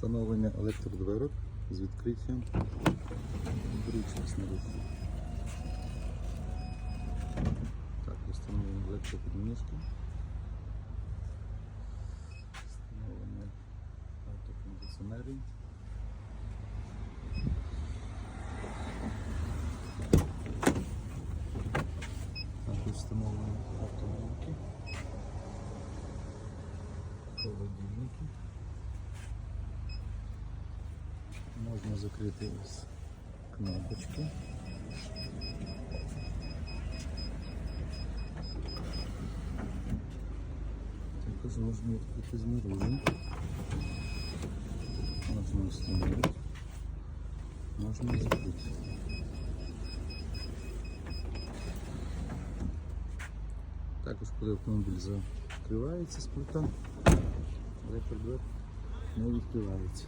Встановлення електродверок з відкриттям річних снарів. Так, встановлені електропідніжки. Встановлення автокондиціонерів. Також встановлені автомобілки, холодильники. Можна закрити ось кнопочки. Також можна відкрити знаружи. Можна встановити. Можна закрити. Також коли автомобіль закривається з пульта, електродвер не відкривається.